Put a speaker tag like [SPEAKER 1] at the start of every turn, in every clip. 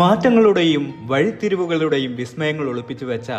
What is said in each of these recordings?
[SPEAKER 1] മാറ്റങ്ങളുടെയും വഴിത്തിരിവുകളുടെയും വിസ്മയങ്ങൾ ഒളിപ്പിച്ചു വെച്ച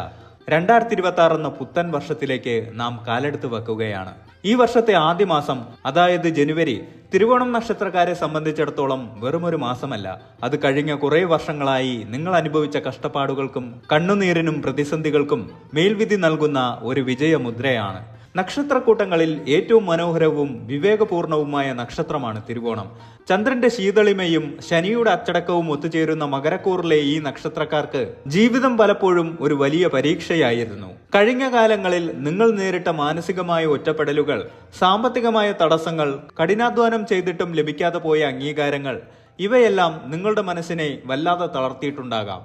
[SPEAKER 1] രണ്ടായിരത്തി ഇരുപത്തി ആറ് എന്ന പുത്തൻ വർഷത്തിലേക്ക് നാം കാലെടുത്ത് വെക്കുകയാണ്. ഈ വർഷത്തെ ആദ്യ മാസം അതായത് ജനുവരി തിരുവോണം നക്ഷത്രക്കാരെ സംബന്ധിച്ചിടത്തോളം വെറുമൊരു മാസമല്ല. അത് കഴിഞ്ഞ കുറേ വർഷങ്ങളായി നിങ്ങൾ അനുഭവിച്ച കഷ്ടപ്പാടുകൾക്കും കണ്ണുനീരിനും പ്രതിസന്ധികൾക്കും മേൽവിധി നൽകുന്ന ഒരു വിജയമുദ്രയാണ്. നക്ഷത്രക്കൂട്ടങ്ങളിൽ ഏറ്റവും മനോഹരവും വിവേകപൂർണവുമായ നക്ഷത്രമാണ് തിരുവോണം. ചന്ദ്രന്റെ ശീതളിമയും ശനിയുടെ അച്ചടക്കവും ഒത്തുചേരുന്ന മകരക്കൂറിലെ ഈ നക്ഷത്രക്കാർക്ക് ജീവിതം പലപ്പോഴും ഒരു വലിയ പരീക്ഷയായിരുന്നു. കഴിഞ്ഞ കാലങ്ങളിൽ നിങ്ങൾ നേരിട്ട മാനസികമായ ഒറ്റപ്പെടലുകൾ സാമ്പത്തികമായ തടസ്സങ്ങൾ കഠിനാധ്വാനം ചെയ്തിട്ടും ലഭിക്കാതെ പോയ അംഗീകാരങ്ങൾ ഇവയെല്ലാം നിങ്ങളുടെ മനസ്സിനെ വല്ലാതെ തളർത്തിയിട്ടുണ്ടാകാം.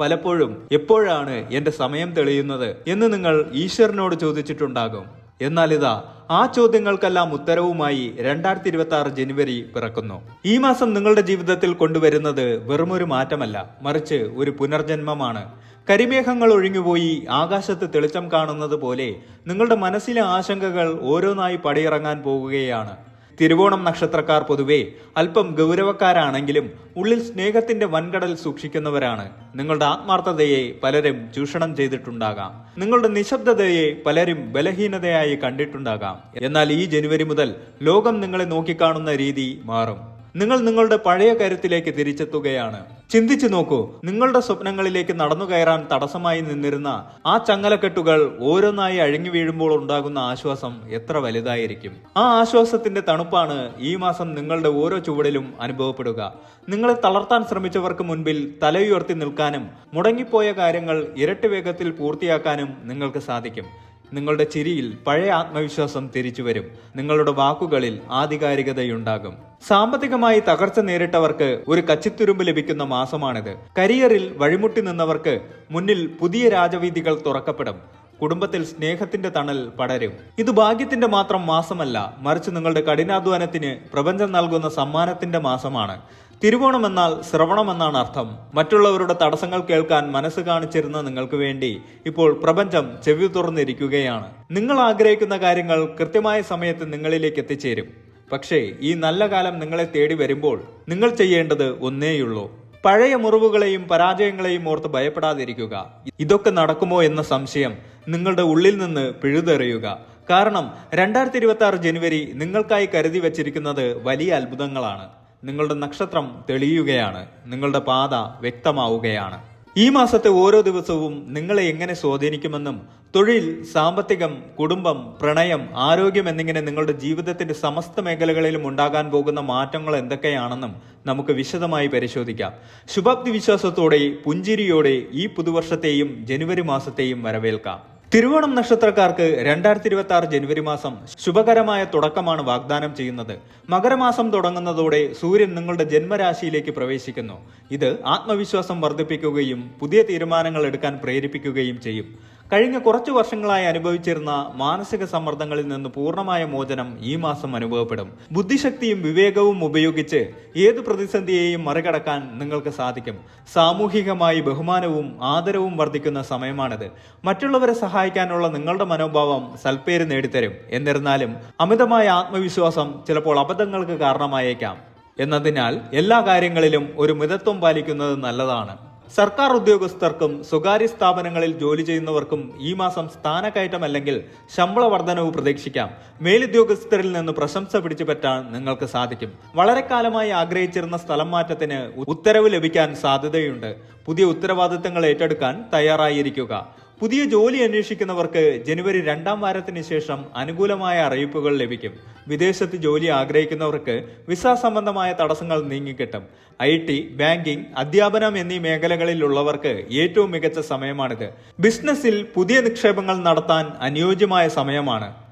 [SPEAKER 1] പലപ്പോഴും എപ്പോഴാണ് എന്റെ സമയം തെളിയുന്നത് എന്ന് നിങ്ങൾ ഈശ്വരനോട് ചോദിച്ചിട്ടുണ്ടാകും. എന്നാൽ ഇതാ ആ ചോദ്യങ്ങൾക്കെല്ലാം ഉത്തരവുമായി രണ്ടായിരത്തി ഇരുപത്തി ആറ് ജനുവരി പിറക്കുന്നു. ഈ മാസം നിങ്ങളുടെ ജീവിതത്തിൽ കൊണ്ടുവരുന്നത് വെറുമൊരു മാറ്റമല്ല മറിച്ച് ഒരു പുനർജന്മമാണ്. കരിമേഘങ്ങൾ ഒഴിഞ്ഞുപോയി ആകാശത്ത് തെളിച്ചം കാണുന്നത് പോലെ നിങ്ങളുടെ മനസ്സിലെ ആശങ്കകൾ ഓരോന്നായി പടിയിറങ്ങാൻ പോകുകയാണ്. തിരുവോണം നക്ഷത്രക്കാർ പൊതുവെ അല്പം ഗൗരവക്കാരാണെങ്കിലും ഉള്ളിൽ സ്നേഹത്തിന്റെ വൻകടൽ സൂക്ഷിക്കുന്നവരാണ്. നിങ്ങളുടെ ആത്മാർത്ഥതയെ പലരും ചൂഷണം ചെയ്തിട്ടുണ്ടാകാം. നിങ്ങളുടെ നിശബ്ദതയെ പലരും ബലഹീനതയായി കണ്ടിട്ടുണ്ടാകാം. എന്നാൽ ഈ ജനുവരി മുതൽ ലോകം നിങ്ങളെ നോക്കിക്കാണുന്ന രീതി മാറും. നിങ്ങൾ നിങ്ങളുടെ പഴയ കാര്യത്തിലേക്ക് തിരിച്ചെത്തുകയാണ്. ചിന്തിച്ചു നോക്കൂ നിങ്ങളുടെ സ്വപ്നങ്ങളിലേക്ക് നടന്നു കയറാൻ തടസ്സമായി നിന്നിരുന്ന ആ ചങ്ങലക്കെട്ടുകൾ ഓരോന്നായി അഴിഞ്ഞു വീഴുമ്പോൾ ഉണ്ടാകുന്ന ആശ്വാസം എത്ര വലുതായിരിക്കും. ആ ആശ്വാസത്തിന്റെ തണുപ്പാണ് ഈ മാസം നിങ്ങളുടെ ഓരോ ചുവടിലും അനുഭവപ്പെടുക. നിങ്ങളെ തളർത്താൻ ശ്രമിച്ചവർക്ക് മുൻപിൽ തലയുയർത്തി നിൽക്കാനും മുടങ്ങിപ്പോയ കാര്യങ്ങൾ ഇരട്ടി വേഗത്തിൽ പൂർത്തിയാക്കാനും നിങ്ങൾക്ക് സാധിക്കും. നിങ്ങളുടെ ചിരിയിൽ പഴയ ആത്മവിശ്വാസം തിരിച്ചു വരും. നിങ്ങളുടെ വാക്കുകളിൽ ആധികാരികതയുണ്ടാകും. സാമ്പത്തികമായി തകർച്ച നേരിട്ടവർക്ക് ഒരു കച്ചിത്തുരുമ്പ് ലഭിക്കുന്ന മാസമാണിത്. കരിയറിൽ വഴിമുട്ടി നിന്നവർക്ക് മുന്നിൽ പുതിയ രാജവീതികൾ തുറക്കപ്പെടും. കുടുംബത്തിൽ സ്നേഹത്തിന്റെ തണൽ പടരും. ഇത് ഭാഗ്യത്തിന്റെ മാത്രം മാസമല്ല മറിച്ച് നിങ്ങളുടെ കഠിനാധ്വാനത്തിന് പ്രപഞ്ചം നൽകുന്ന സമ്മാനത്തിന്റെ മാസമാണ്. തിരുവോണം എന്നാൽ ശ്രവണം എന്നാണ് അർത്ഥം. മറ്റുള്ളവരുടെ തടസ്സങ്ങൾ കേൾക്കാൻ മനസ്സ് കാണിച്ചിരുന്ന നിങ്ങൾക്ക് വേണ്ടി ഇപ്പോൾ പ്രപഞ്ചം ചെവി തുറന്നിരിക്കുകയാണ്. നിങ്ങൾ ആഗ്രഹിക്കുന്ന കാര്യങ്ങൾ കൃത്യമായ സമയത്ത് നിങ്ങളിലേക്ക് എത്തിച്ചേരും. പക്ഷേ ഈ നല്ല കാലം നിങ്ങളെ തേടി വരുമ്പോൾ നിങ്ങൾ ചെയ്യേണ്ടത് ഒന്നേയുള്ളൂ. പഴയ മുറിവുകളെയും പരാജയങ്ങളെയും ഓർത്ത് ഭയപ്പെടാതിരിക്കുക. ഇതൊക്കെ നടക്കുമോ എന്ന സംശയം നിങ്ങളുടെ ഉള്ളിൽ നിന്ന് പിഴുതെറിയുക. കാരണം രണ്ടായിരത്തി ഇരുപത്തി ആറ് ജനുവരി നിങ്ങൾക്കായി കരുതി വച്ചിരിക്കുന്നത് വലിയ അത്ഭുതങ്ങളാണ്. നിങ്ങളുടെ നക്ഷത്രം തെളിയുകയാണ്. നിങ്ങളുടെ പാത വ്യക്തമാവുകയാണ്. ഈ മാസത്തെ ഓരോ ദിവസവും നിങ്ങളെ എങ്ങനെ സ്വാധീനിക്കുമെന്നും തൊഴിൽ സാമ്പത്തികം കുടുംബം പ്രണയം ആരോഗ്യം എന്നിങ്ങനെ നിങ്ങളുടെ ജീവിതത്തിന്റെ സമസ്ത മേഖലകളിലും ഉണ്ടാകാൻ പോകുന്ന മാറ്റങ്ങൾ എന്തൊക്കെയാണെന്നും നമുക്ക് വിശദമായി പരിശോധിക്കാം. ശുഭാപ്തി വിശ്വാസത്തോടെ പുഞ്ചിരിയോടെ ഈ പുതുവർഷത്തെയും ജനുവരി മാസത്തെയും വരവേൽക്കാം. തിരുവോണം നക്ഷത്രക്കാർക്ക് രണ്ടായിരത്തി ഇരുപത്തി ആറ് ജനുവരി മാസം ശുഭകരമായ തുടക്കമാണ് വാഗ്ദാനം ചെയ്യുന്നത്. മകരമാസം തുടങ്ങുന്നതോടെ സൂര്യൻ നിങ്ങളുടെ ജന്മരാശിയിലേക്ക് പ്രവേശിക്കുന്നു. ഇത് ആത്മവിശ്വാസം വർദ്ധിപ്പിക്കുകയും പുതിയ തീരുമാനങ്ങൾ എടുക്കാൻ പ്രേരിപ്പിക്കുകയും ചെയ്യും. കഴിഞ്ഞ കുറച്ചു വർഷങ്ങളായി അനുഭവിച്ചിരുന്ന മാനസിക സമ്മർദ്ദങ്ങളിൽ നിന്ന് പൂർണമായ മോചനം ഈ മാസം അനുഭവപ്പെടും. ബുദ്ധിശക്തിയും വിവേകവും ഉപയോഗിച്ച് ഏത് പ്രതിസന്ധിയെയും മറികടക്കാൻ നിങ്ങൾക്ക് സാധിക്കും. സാമൂഹികമായി ബഹുമാനവും ആദരവും വർദ്ധിക്കുന്ന സമയമാണിത്. മറ്റുള്ളവരെ സഹായിക്കാനുള്ള നിങ്ങളുടെ മനോഭാവം സൽപ്പേര് നേടിത്തരും. എന്നിരുന്നാലും അമിതമായ ആത്മവിശ്വാസം ചിലപ്പോൾ അബദ്ധങ്ങൾക്ക് കാരണമായേക്കാം. എന്നതിനാൽ എല്ലാ കാര്യങ്ങളിലും ഒരു മിതത്വം പാലിക്കുന്നത് നല്ലതാണ്. സർക്കാർ ഉദ്യോഗസ്ഥർക്കും സ്വകാര്യ സ്ഥാപനങ്ങളിൽ ജോലി ചെയ്യുന്നവർക്കും ഈ മാസം സ്ഥാനക്കയറ്റം അല്ലെങ്കിൽ ശമ്പള വർധനവ് പ്രതീക്ഷിക്കാം. മേലുദ്യോഗസ്ഥരിൽ നിന്ന് പ്രശംസ പിടിച്ചു പറ്റാൻ നിങ്ങൾക്ക് സാധിക്കും. വളരെ കാലമായി ആഗ്രഹിച്ചിരുന്ന സ്ഥലം മാറ്റത്തിന് ഉത്തരവ് ലഭിക്കാൻ സാധ്യതയുണ്ട്. പുതിയ ഉത്തരവാദിത്തങ്ങൾ ഏറ്റെടുക്കാൻ തയ്യാറായിരിക്കുക. പുതിയ ജോലി അന്വേഷിക്കുന്നവർക്ക് ജനുവരി രണ്ടാം വാരത്തിന് ശേഷം അനുകൂലമായ അറിയിപ്പുകൾ ലഭിക്കും. വിദേശത്ത് ജോലി ആഗ്രഹിക്കുന്നവർക്ക് വിസ സംബന്ധമായ തടസ്സങ്ങൾ നീങ്ങിക്കിട്ടും. ഐ ടി ബാങ്കിംഗ് അധ്യാപനം എന്നീ മേഖലകളിലുള്ളവർക്ക് ഏറ്റവും മികച്ച സമയമാണിത്. ബിസിനസ്സിൽ പുതിയ നിക്ഷേപങ്ങൾ നടത്താൻ അനുയോജ്യമായ സമയമാണ്.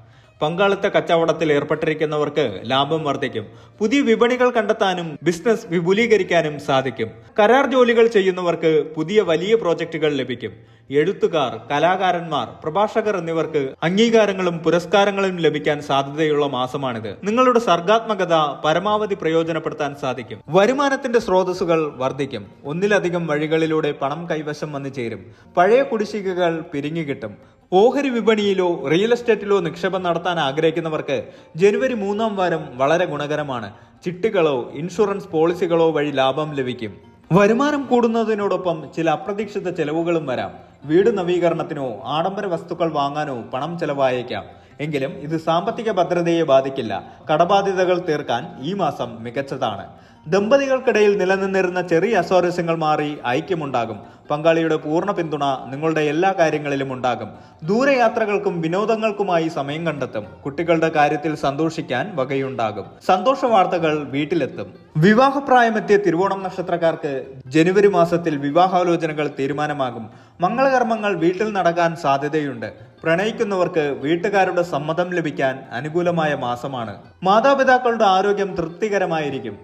[SPEAKER 1] പങ്കാളിത്ത കച്ചവടത്തിൽ ഏർപ്പെട്ടിരിക്കുന്നവർക്ക് ലാഭം വർദ്ധിക്കും. പുതിയ വിപണികൾ കണ്ടെത്താനും ബിസിനസ് വിപുലീകരിക്കാനും സാധിക്കും. കരാർ ജോലികൾ ചെയ്യുന്നവർക്ക് പുതിയ വലിയ പ്രോജക്റ്റുകൾ ലഭിക്കും. എഴുത്തുകാർ കലാകാരന്മാർ പ്രഭാഷകർ എന്നിവർക്ക് അംഗീകാരങ്ങളും പുരസ്കാരങ്ങളും ലഭിക്കാൻ സാധ്യതയുള്ള മാസമാണിത്. നിങ്ങളുടെ സർഗാത്മകത പരമാവധി പ്രയോജനപ്പെടുത്താൻ സാധിക്കും. വരുമാനത്തിന്റെ സ്രോതസ്സുകൾ വർദ്ധിക്കും. ഒന്നിലധികം വഴികളിലൂടെ പണം കൈവശം വന്നു ചേരും. പഴയ കുടിശ്ശികകൾ പിരിഞ്ഞുകിട്ടും ഓഹരി വിപണിയിലോ റിയൽ എസ്റ്റേറ്റിലോ നിക്ഷേപം നടത്താൻ ആഗ്രഹിക്കുന്നവർക്ക് ജനുവരി മൂന്നാം വാരം വളരെ ഗുണകരമാണ്. ചിട്ടികളോ ഇൻഷുറൻസ് പോളിസികളോ വഴി ലാഭം ലഭിക്കും. വരുമാനം കൂടുന്നതിനോടൊപ്പം ചില അപ്രതീക്ഷിത ചെലവുകളും വരാം. വീട് നവീകരണത്തിനോ ആഡംബര വസ്തുക്കൾ വാങ്ങാനോ പണം ചെലവായേക്കാം. എങ്കിലും ഇത് സാമ്പത്തിക ഭദ്രതയെ ബാധിക്കില്ല. കടബാധ്യതകൾ തീർക്കാൻ ഈ മാസം മികച്ചതാണ്. ദമ്പതികൾക്കിടയിൽ നിലനിന്നിരുന്ന ചെറിയ അസ്വാരസ്യങ്ങൾ മാറി ഐക്യമുണ്ടാകും. പങ്കാളിയുടെ പൂർണ പിന്തുണ നിങ്ങളുടെ എല്ലാ കാര്യങ്ങളിലും ഉണ്ടാകും. ദൂരയാത്രകൾക്കും വിനോദങ്ങൾക്കുമായി സമയം കണ്ടെത്തും. കുട്ടികളുടെ കാര്യത്തിൽ സന്തോഷിക്കാൻ വകയുണ്ടാകും. സന്തോഷ വാർത്തകൾ വീട്ടിലെത്തും. വിവാഹപ്രായമെത്തിയ തിരുവോണം നക്ഷത്രക്കാർക്ക് ജനുവരി മാസത്തിൽ വിവാഹാലോചനകൾ തീരുമാനമാകും. മംഗളകർമ്മങ്ങൾ വീട്ടിൽ നടക്കാൻ സാധ്യതയുണ്ട്. പ്രണയിക്കുന്നവർക്ക് വീട്ടുകാരുടെ സമ്മതം ലഭിക്കാൻ അനുകൂലമായ മാസമാണ്. മാതാപിതാക്കളുടെ ആരോഗ്യം തൃപ്തികരമായിരിക്കും.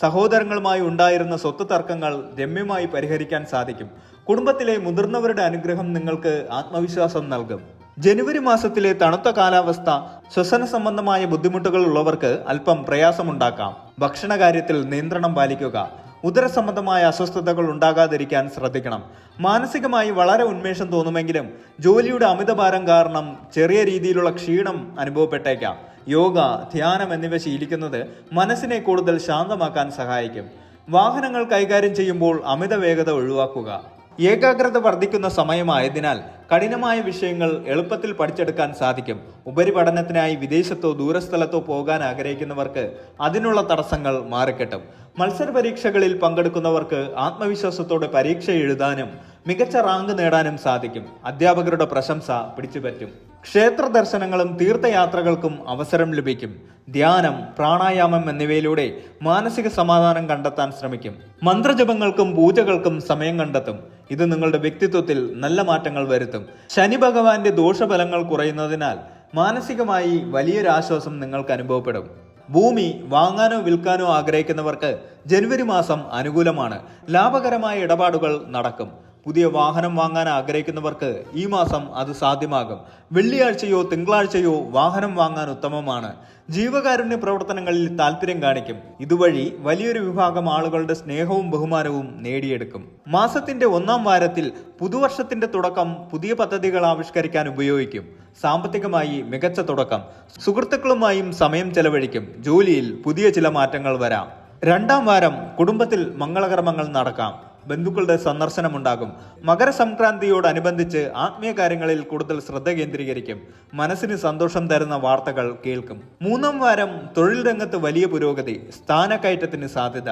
[SPEAKER 1] സഹോദരങ്ങളുമായി ഉണ്ടായിരുന്ന സ്വത്ത് തർക്കങ്ങൾ രമ്യമായി പരിഹരിക്കാൻ സാധിക്കും. കുടുംബത്തിലെ മുതിർന്നവരുടെ അനുഗ്രഹം നിങ്ങൾക്ക് ആത്മവിശ്വാസം നൽകും. ജനുവരി മാസത്തിലെ തണുത്ത കാലാവസ്ഥ ശ്വസന സംബന്ധമായ ബുദ്ധിമുട്ടുകൾ ഉള്ളവർക്ക് അല്പം പ്രയാസമുണ്ടാക്കാം. ഭക്ഷണ കാര്യത്തിൽ നിയന്ത്രണം പാലിക്കുക. ഉദരസംബന്ധമായ അസ്വസ്ഥതകൾ ഉണ്ടാകാതിരിക്കാൻ ശ്രദ്ധിക്കണം. മാനസികമായി വളരെ ഉന്മേഷം തോന്നുമെങ്കിലും ജോലിയുടെ അമിതഭാരം കാരണം ചെറിയ രീതിയിലുള്ള ക്ഷീണം അനുഭവപ്പെട്ടേക്കാം. യോഗ ധ്യാനം എന്നിവ ശീലിക്കുന്നത് മനസ്സിനെ കൂടുതൽ ശാന്തമാക്കാൻ സഹായിക്കും. വാഹനങ്ങൾ കൈകാര്യം ചെയ്യുമ്പോൾ അമിത വേഗത ഒഴിവാക്കുക. ഏകാഗ്രത വർദ്ധിക്കുന്ന സമയമായതിനാൽ കഠിനമായ വിഷയങ്ങൾ എളുപ്പത്തിൽ പഠിച്ചെടുക്കാൻ സാധിക്കും. ഉപരിപഠനത്തിനായി വിദേശത്തോ ദൂരസ്ഥലത്തോ പോകാൻ ആഗ്രഹിക്കുന്നവർക്ക് അതിനുള്ള തടസ്സങ്ങൾ മാറിക്കിട്ടും. മത്സര പരീക്ഷകളിൽ പങ്കെടുക്കുന്നവർക്ക് ആത്മവിശ്വാസത്തോടെ പരീക്ഷ എഴുതാനും മികച്ച റാങ്ക് നേടാനും സാധിക്കും. അധ്യാപകരുടെ പ്രശംസ പിടിച്ചുപറ്റും. ക്ഷേത്ര ദർശനങ്ങളും തീർത്ഥയാത്രകൾക്കും അവസരം ലഭിക്കും. ധ്യാനം പ്രാണായാമം എന്നിവയിലൂടെ മാനസിക സമാധാനം കണ്ടെത്താൻ ശ്രമിക്കും. മന്ത്രജപങ്ങൾക്കും പൂജകൾക്കും സമയം കണ്ടെത്തും. ഇത് നിങ്ങളുടെ വ്യക്തിത്വത്തിൽ നല്ല മാറ്റങ്ങൾ വരുത്തും. ശനി ഭഗവാന്റെ ദോഷഫലങ്ങൾ കുറയുന്നതിനാൽ മാനസികമായി വലിയൊരാശ്വാസം നിങ്ങൾക്ക് അനുഭവപ്പെടും. ഭൂമി വാങ്ങാനോ വിൽക്കാനോ ആഗ്രഹിക്കുന്നവർക്ക് ജനുവരി മാസം അനുകൂലമാണ്. ലാഭകരമായ ഇടപാടുകൾ നടക്കും. പുതിയ വാഹനം വാങ്ങാൻ ആഗ്രഹിക്കുന്നവർക്ക് ഈ മാസം അത് സാധ്യമാകും. വെള്ളിയാഴ്ചയോ തിങ്കളാഴ്ചയോ വാഹനം വാങ്ങാൻ ഉത്തമമാണ്. ജീവകാരുണ്യ പ്രവർത്തനങ്ങളിൽ താല്പര്യം കാണിക്കും. ഇതുവഴി വലിയൊരു വിഭാഗം ആളുകളുടെ സ്നേഹവും ബഹുമാനവും നേടിയെടുക്കും. മാസത്തിന്റെ ഒന്നാം വാരത്തിൽ പുതുവർഷത്തിന്റെ തുടക്കം പുതിയ പദ്ധതികൾ ആവിഷ്കരിക്കാൻ ഉപയോഗിക്കും. സാമ്പത്തികമായി മികച്ച തുടക്കം. സുഹൃത്തുക്കളുമായും സമയം ചെലവഴിക്കും. ജോലിയിൽ പുതിയ ചില മാറ്റങ്ങൾ വരാം. രണ്ടാം വാരം കുടുംബത്തിൽ മംഗളകർമ്മങ്ങൾ നടക്കാം. ബന്ധുക്കളുടെ സന്ദർശനമുണ്ടാകും. മകരസംക്രാന്തിയോടനുബന്ധിച്ച് ആത്മീയ കാര്യങ്ങളിൽ കൂടുതൽ ശ്രദ്ധ കേന്ദ്രീകരിക്കും. മനസ്സിന് സന്തോഷം തരുന്ന വാർത്തകൾ കേൾക്കും. മൂന്നാം വാരം തൊഴിൽ രംഗത്ത് വലിയ പുരോഗതി സ്ഥാനക്കയറ്റത്തിന് സാധ്യത.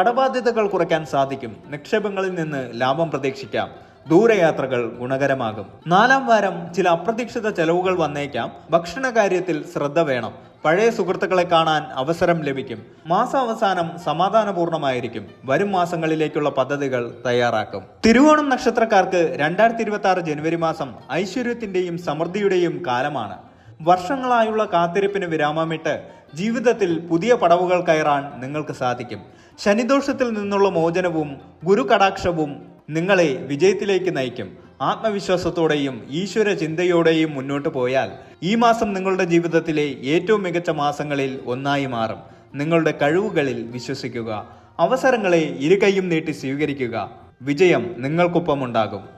[SPEAKER 1] കടബാധ്യതകൾ കുറയ്ക്കാൻ സാധിക്കും. നിക്ഷേപങ്ങളിൽ നിന്ന് ലാഭം പ്രതീക്ഷിക്കാം. ദൂരയാത്രകൾ ഗുണകരമാകും. നാലാം വാരം ചില അപ്രതീക്ഷിത ചെലവുകൾ വന്നേക്കാം. ഭക്ഷണ കാര്യത്തിൽ ശ്രദ്ധ വേണം. പഴയ സുഹൃത്തുക്കളെ കാണാൻ അവസരം ലഭിക്കും. മാസാവസാനം സമാധാനപൂർണമായിരിക്കും. വരും മാസങ്ങളിലേക്കുള്ള പദ്ധതികൾ തയ്യാറാക്കും. തിരുവോണം നക്ഷത്രക്കാർക്ക് രണ്ടായിരത്തി ഇരുപത്തി ജനുവരി മാസം ഐശ്വര്യത്തിന്റെയും സമൃദ്ധിയുടെയും കാലമാണ്. വർഷങ്ങളായുള്ള കാത്തിരിപ്പിന് വിരാമമിട്ട് ജീവിതത്തിൽ പുതിയ പടവുകൾ കയറാൻ നിങ്ങൾക്ക് സാധിക്കും. ശനിദോഷത്തിൽ നിന്നുള്ള മോചനവും ഗുരു കടാക്ഷവും നിങ്ങളെ വിജയത്തിലേക്ക് നയിക്കും. ആത്മവിശ്വാസത്തോടെയും ഈശ്വര ചിന്തയോടെയും മുന്നോട്ട് പോയാൽ ഈ മാസം നിങ്ങളുടെ ജീവിതത്തിലെ ഏറ്റവും മികച്ച മാസങ്ങളിൽ ഒന്നായി മാറും. നിങ്ങളുടെ കഴിവുകളിൽ വിശ്വസിക്കുക. അവസരങ്ങളെ ഇരുകൈയും നീട്ടി സ്വീകരിക്കുക. വിജയം നിങ്ങൾക്കൊപ്പം ഉണ്ടാകും